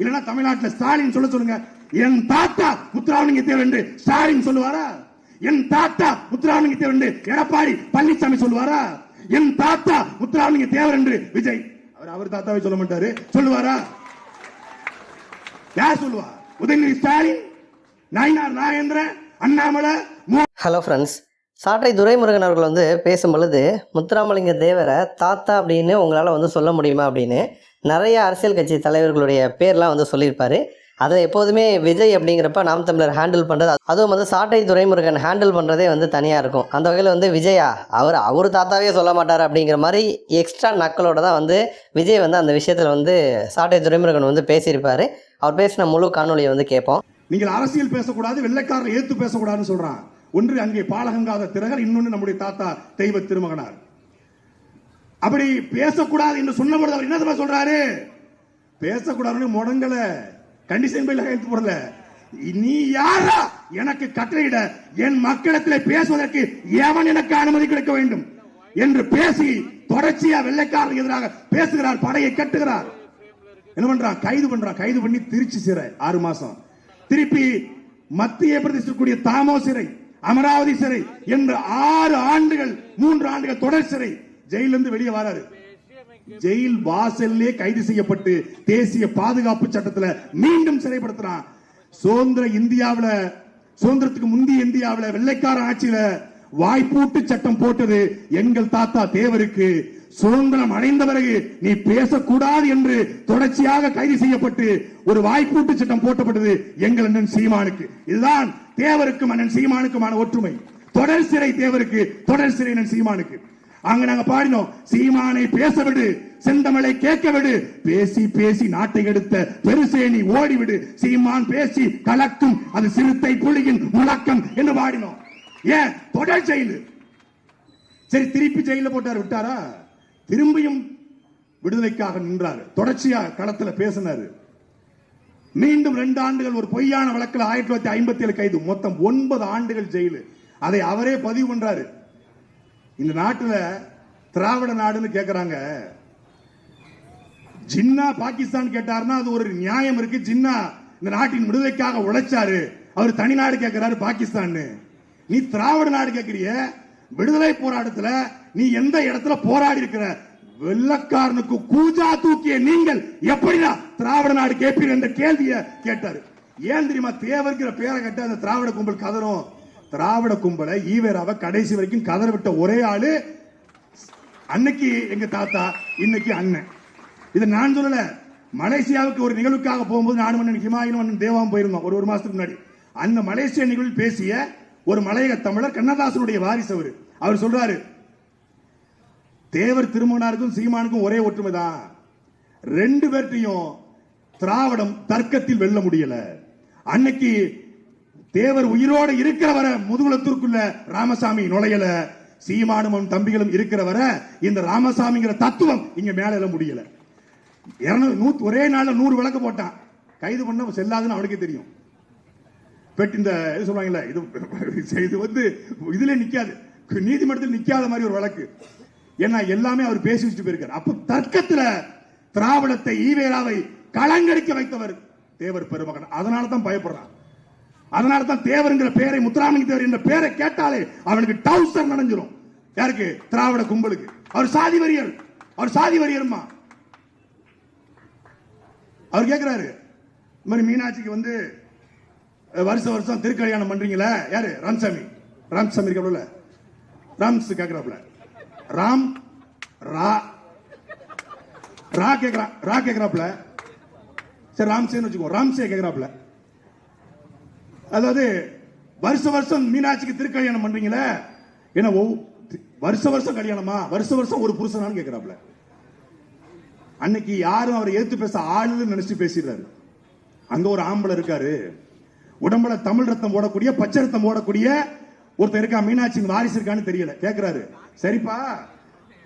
இல்லைன்னா தமிழ்நாட்டில் ஸ்டாலின் சொல்ல சொல்லுங்க. என் தாத்தா முத்துராமலிங்க தேவர் என்று ஸ்டாலின் சொல்லுவாரா? என் தாத்தா முத்துராமலிங்க தேவர் என்று எடப்பாடி பழனிசாமி சொல்லுவாரா? என் தாத்தா முத்துராமலிங்க தேவர் என்று விஜய். அவர் அவர் தாத்தாவை சொல்ல மாட்டாரு. சொல்லுவாரா? யார் சொல்லுவா? உதயநிதி ஸ்டாலின் நயினார் நாகேந்திரன் அண்ணாமலை மு ஹலோ ஃப்ரெண்ட்ஸ். சாட்டை துரைமுருகன் அவர்கள் வந்து பேசும் பொழுது முத்துராமலிங்க தேவரை தாத்தா அப்படின்னு உங்களால் வந்து சொல்ல முடியுமா அப்படின்னு நிறைய அரசியல் கட்சி தலைவர்களுடைய பேர்லாம் வந்து சொல்லியிருப்பார். அதை எப்போதுமே விஜய் அப்படிங்கிறப்ப நாம் தமிழர் ஹேண்டில் பண்ணுறது அதுவும் வந்து சாட்டை துறைமுருகன் ஹேண்டில் பண்ணுறதே வந்து தனியாக இருக்கும். அந்த வகையில் வந்து விஜயா அவர் அவர் தாத்தாவே சொல்ல மாட்டார் அப்படிங்கிற மாதிரி எக்ஸ்ட்ரா நக்களோட தான் வந்து விஜய் வந்து அந்த விஷயத்தில் வந்து சாட்டை துறைமுருகன் வந்து பேசியிருப்பார். அவர் பேசின முழு காணொலியை வந்து கேட்போம். நீங்கள் அரசியல் பேசக்கூடாது வெள்ளைக்காரர் ஏற்று பேசக்கூடாதுன்னு சொல்கிறான் ஒன்று அங்கே பாலகங்காத திரகர் இன்னொன்று நம்முடைய தாத்தா தெய்வ திருமகனார். அப்படி பேசக்கூடாது என்று சொன்னபோது அவர் என்ன சொல்றாரு? பேசக்கூடாதுன்னு முடங்கல. கண்டிஷன் பையில கையெழுத்து போடல. நீ யாரா? எனக்கு கட்டளையிட என் மக்களிடத்தில் பேசுவதற்கு எவன் எனக்கு அனுமதி கிடைக்க வேண்டும்? என்று பேசி தொடர்ச்சியா வெள்ளைக்காரருக்கு எதிராக பேசுகிறார் படையை கட்டுகிறார். என்ன பண்றான் கைது பண்றான் கைது பண்ணி திருச்சி சிறை ஆறு மாசம். திருப்பி மத்திய பிரதேசக்கூடிய தாமோ சிறை அமராவதி சிறை என்று ஆறு ஆண்டுகள் மூன்று ஆண்டுகள் தொடர் சிறை. ஜெயிலிருந்து வெளியே வராரு. ஜெயில் வாசல்லே கைது செய்யப்பட்டு தேசிய பாதுகாப்பு சட்டத்துல மீண்டும் சிறைப்படுத்துறான் சுதந்திர இந்தியாவுல சுதந்திரத்துக்கு முந்தைய இந்தியாவுல வெள்ளைக்கார ஆட்சியில வாய்ப்பூட்டு சட்டம் போட்டது எங்கள் தாத்தா தேவருக்கு. சுதந்திரம் அடைந்த பிறகு நீ பேசக்கூடாது என்று தொடர்ச்சியாக கைது செய்யப்பட்டு ஒரு வாய்ப்பூட்டு சட்டம் போட்டப்பட்டது எங்கள் அண்ணன் சீமானுக்கு. இதுதான் தேவருக்கும் அண்ணன் சீமானுக்குமான ஒற்றுமை. தொடர் சிறை தேவருக்கு தொடர் சிறை அண்ணன் சீமானுக்கு. அங்க நாங்க பாடினோம் சீமானை பேச விடு செந்தமலை கேட்க விடு பேசி பேசி நாட்டை எடுத்த பெருசேனி ஓடிவிடு சீமான் பேசி கலக்கும் அது சிறுத்தை புலியின் முழக்கம் என்று பாடினோம். ஏன்? தொடர் ஜெயிலு. சரி திருப்பி ஜெயில போட்டார் விட்டாரா? திரும்பியும் விடுதலைக்காக நின்றார். தொடர்ச்சியா களத்துல பேசினாரு. மீண்டும் ரெண்டு ஆண்டுகள் ஒரு பொய்யான வழக்கில் ஆயிரத்தி தொள்ளாயிரத்தி ஐம்பத்தி ஏழு கைது. மொத்தம் ஒன்பது ஆண்டுகள் ஜெயிலு. அதை அவரே பதிவு பண்றாரு. இந்த நாட்டில் திராவிட நாடுன்னு கேட்குறாங்க ஜின்னா பாகிஸ்தான் கேட்டாருன்னா அது ஒரு நியாயம் இருக்கு. ஜின்னா இந்த நாட்டின் விடுதலைக்காக உழைச்சாரு. அவர் தனி நாடு கேட்கிறாரு பாகிஸ்தான் நீ திராவிட நாடு கேட்கிறிய விடுதலை போராட்டத்துல நீ எந்த இடத்துல போராடி இருக்கிற? வெள்ளக்காரனுக்கு கூஜா தூக்கிய நீங்கள் எப்படிடா திராவிட நாடு கேட்பீர் என்ற கேள்வியை கேட்டாரு. ஏன் தெரியுமா? தேவர்கிற பேரை கட்ட அந்த திராவிட கும்பல் கதறும். திராவிட கும்பலை ஈவேராவை கடைசி வரைக்கும் கதற விட்ட ஒரே ஆளு அன்னைக்கு எங்க தாத்தா இன்னைக்கு அண்ணன். இதை நான் சொல்லல. மலேசியாவுக்கு ஒரு நிகழ்வுக்காக போகும்போது நானும் அண்ணன் ஹிமாயின் அண்ணன் தேவாவும் போயிருந்தோம் ஒரு ஒரு மாசத்துக்கு முன்னாடி. அந்த மலேசிய நிகழ்வில் பேசிய ஒரு மலையக தமிழர் கண்ணதாசனுடைய வாரிசு அவர். அவர் சொல்றாரு தேவர் திருமணாருக்கும் சீமானுக்கும் ஒரே ஒற்றுமை தான் ரெண்டு பேர்ட்டையும் திராவிடம் தர்க்கத்தில் வெல்ல முடியல. அன்னைக்கு தேவர் உயிரோடு இருக்கிற வர முதுகுலத்திற்குள்ள ராமசாமி நுழையல சீமானும் தம்பிகளும் இருக்கிற வர இந்த ராமசாமிங்கிற தத்துவம் இங்க மேல முடியல. நூத்து ஒரே நாள்ல நூறு விளக்கு போட்டான். கைது பண்ண செல்லாதுன்னு அவனுக்கே தெரியும். பெட் இந்த இது சொல்லுவாங்கல்ல இது இது வந்து இதுல நிக்காது. நீதிமன்றத்தில் நிக்காத மாதிரி ஒரு வழக்கு. ஏன்னா எல்லாமே அவர் பேசி வச்சுட்டு போயிருக்காரு. அப்ப தர்க்கத்துல திராவிடத்தை ஈவேராவை களங்கடிக்க வைத்தவர் தேவர் பெருமகன். அதனால தான் பயப்படுறான். அதனால தான் தேவருங்கிற பேரை முத்துராமலிங்க தேவர் என்ற பேரை கேட்டாலே அவனுக்கு டவுசர் நனைஞ்சிரும். யாருக்கு? திராவிட கும்பலுக்கு. அவர் சாதி வரியர் அவர் சாதி வரியர்மா அவர் கேட்கிறாரு இந்த மாதிரி மீனாட்சிக்கு வந்து வருஷம் வருஷம் திருக்கல்யாணம் பண்றீங்களா? யாரு? ராம்சாமி. ராம்சாமி இருக்காப்ல ராம்ஸ் கேக்குறாப்ல. ராம் ரா. ரா கேக்குறான் ரா கேக்குறாப்ல. சரி ராம்சேன்னு வச்சுக்கோ. ராம்சே கேக்குறாப்ல. அதாவது வருஷ வருஷம் மீனாட்சிக்கு திருக்கல்யாணம் பண்றீங்களே? என்ன வருஷ வருஷம் கல்யாணமா? வருஷ வருஷம் ஒரு புருஷனான்னு கேட்கிறாப்ல அன்னைக்கு யாரும் அவரை எடுத்து பேச ஆளுன்னு நினைச்சு பேசிடுறாரு. அங்க ஒரு ஆம்பளை இருக்காரு. உடம்புல தமிழ் ரத்தம் போடக்கூடிய பச்சை ரத்தம் போடக்கூடிய ஒருத்தர் இருக்கா? மீனாட்சியின் வாரிசு இருக்கான்னு தெரியல. கேக்குறாரு. சரிப்பா.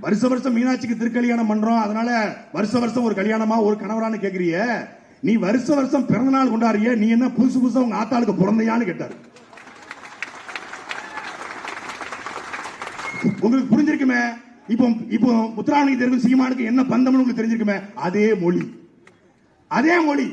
வருஷ வருஷம் மீனாட்சிக்கு திருக்கல்யாணம் பண்றோம். அதனால வருஷ வருஷம் ஒரு கல்யாணமா ஒரு கணவரான்னு கேக்குறிய? நீ வருஷ வருஷம் பிறந்த நாள் கொண்டாடுறிய நீ என்ன புதுசு புதுசா உங்க ஆத்தாளுக்கு பிறந்தையான்னு கேட்டாரு. உங்களுக்கு புரிஞ்சிருக்குமே? இப்போ இப்போ முத்துராமலிங்க தேர்வு சீமானுக்கு என்ன பந்தம்னு உங்களுக்கு தெரிஞ்சிருக்குமே? அதே மொழி. அதே மொழி.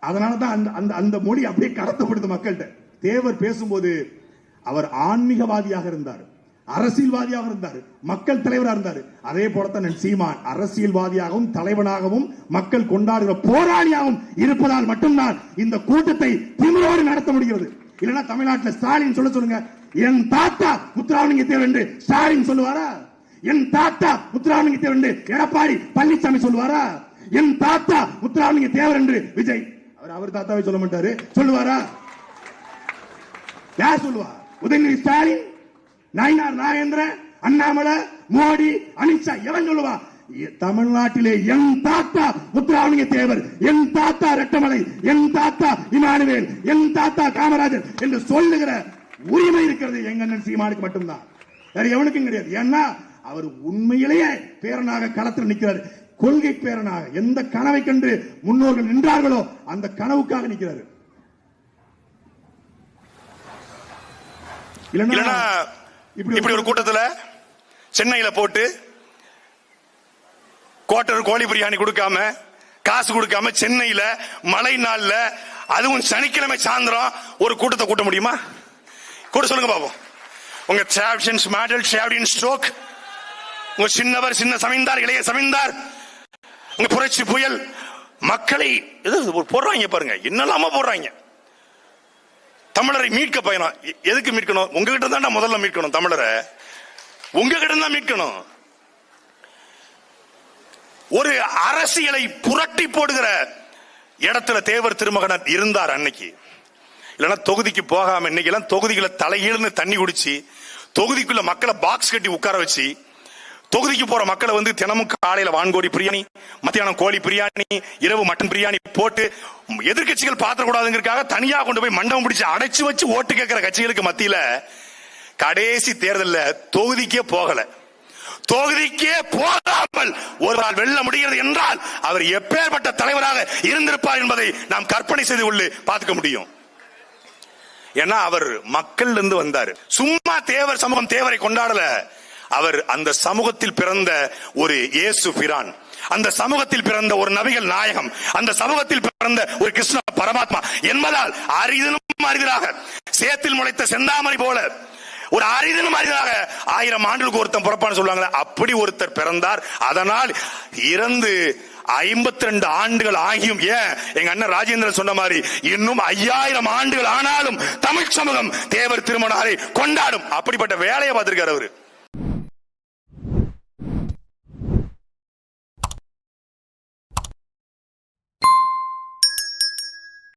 அதனால தான் அந்த அந்த அந்த மொழி அப்படியே கடத்தப்படுது மக்கள்கிட்ட. தேவர் பேசும்போது அவர் ஆன்மீகவாதியாக இருந்தார். அரசியல்வாதியாக இருந்தார். மக்கள் தலைவராக இருந்தார். அதே போலத்தான் சீமான் அரசியல்வாதியாகவும் தலைவனாகவும் மக்கள் கொண்டாடுகிற போராளியாகவும் இருப்பதால் மட்டும்தான் இந்த கூட்டத்தை திமிரோடு நடத்த முடிகிறது. இல்லைன்னா தமிழ்நாட்டில் ஸ்டாலின் சொல்ல சொல்லுங்க என் தாத்தா முத்துராமலிங்க தேவர் என்று ஸ்டாலின் சொல்லுவாரா? என் தாத்தா முத்துராமலிங்க தேவர் என்று எடப்பாடி பழனிசாமி சொல்லுவாரா? என் தாத்தா முத்துராமலிங்க தேவர் என்று விஜய் அவர் அவர் தாத்தாவை சொல்ல மாட்டாரு. சொல்லுவாரா? யார் சொல்லுவா? உதயநிதி ஸ்டாலின்? நயினார் நாகேந்திரன் அண்ணாமலை மோடி அமித்ஷா எவன் சொல்லுவா தமிழ்நாட்டிலே என் தாத்தா முத்துராமலிங்க தேவர் என் தாத்தா ரெட்டமலை என் தாத்தா இமானுவேல் என் தாத்தா காமராஜர் என்று சொல்லுகிற உரிமை இருக்கிறது எங்க அண்ணன் சீமானுக்கு மட்டும்தான். வேற எவனுக்கும் கிடையாது. ஏன்னா அவர் உண்மையிலேயே பேரனாக களத்தில் நிற்கிறார். கொள்கை பேரனாக எந்த கனவை கண்டு முன்னோர்கள் நின்றார்களோ அந்த கனவுக்காக நிற்கிறார். இல்லைன்னா இப்படி ஒரு கூட்டத்துல சென்னையில போட்டு குவார்டர் கோழி பிரியாணி கொடுக்காம காசு கொடுக்காம சென்னையில மழை நாள்ல அதுவும் சனிக்கிழமை சாயந்தரம் ஒரு கூட்டத்தை கூட்ட முடியுமா? கூட சொல்லுங்க பாப்போம். உங்க சாப்ஷன்ஸ் மாடல் ஷேவ்டின் ஸ்ட்ரோக் உங்க சின்னவர் சின்ன சமைந்தார் இளைய சமைந்தார் உங்க புரட்சி புயல். மக்களை இது போடுறாங்க பாருங்க. என்னெல்லாம போடுறாங்க. தமிழரை மீட்க பயணம். எதுக்கு மீட்கணும்? உங்ககிட்ட தான் முதல்ல மீட்கணும் தமிழரை. உங்ககிட்ட தான் மீட்கணும். ஒரு அரசியலை புரட்டி போடுகிற இடத்துல தேவர் திருமகனர் இருந்தார் அன்னைக்கு. இல்லைன்னா தொகுதிக்கு போகாம இன்னைக்கு எல்லாம் தொகுதிகளை தலைகீழ்னு தண்ணி குடிச்சு தொகுதிக்குள்ள மக்களை பாக்ஸ் கட்டி உட்கார வச்சு தொகுதிக்கு போற மக்களை வந்து தினமும் காலையில வான்கோடி பிரியாணி மத்தியானம் கோழி பிரியாணி இரவு மட்டன் பிரியாணி போட்டு எதிர்க்கட்சிகள் பாத்திரக்கூடாதுங்கிறதுக்காக தனியா கொண்டு போய் மண்டபம் பிடிச்சு அடைச்சு வச்சு ஓட்டு கேட்கிற கட்சிகளுக்கு மத்தியில கடைசி தேர்தல்ல தொகுதிக்கே போகல. தொகுதிக்கே போகாமல் ஒரு நாள் வெல்ல முடிகிறது என்றால் அவர் எப்பேற்பட்ட தலைவராக இருந்திருப்பார் என்பதை நாம் கற்பனை செய்து உள்ளே பார்த்துக்க முடியும். ஏன்னா அவர் மக்கள் இருந்து வந்தார். சும்மா தேவர் சமூகம் தேவரை கொண்டாடல. அவர் அந்த சமூகத்தில் பிறந்த ஒரு இயேசு பிரான். அந்த சமூகத்தில் பிறந்த ஒரு நபிகள் நாயகம். அந்த சமூகத்தில் பிறந்த ஒரு கிருஷ்ண பரமாத்மா. என்பதால் அரிதனும் அரிதாக சேத்தில் முளைத்த செந்தாமரை போல ஒரு அரிதனும் அரிதாக ஆயிரம் ஆண்டுகளுக்கு ஒருத்தன் பிறப்பான்னு சொல்லுவாங்களே அப்படி ஒருத்தர் பிறந்தார். அதனால் இறந்து ஐம்பத்தி ரெண்டு ஆண்டுகள் ஆகியும் ஏன்? எங்க அண்ணன் ராஜேந்திரன் சொன்ன மாதிரி இன்னும் ஐயாயிரம் ஆண்டுகள் ஆனாலும் தமிழ் சமூகம் தேவர் திருமணாரை கொண்டாடும். அப்படிப்பட்ட வேலையை பார்த்திருக்காரு அவரு.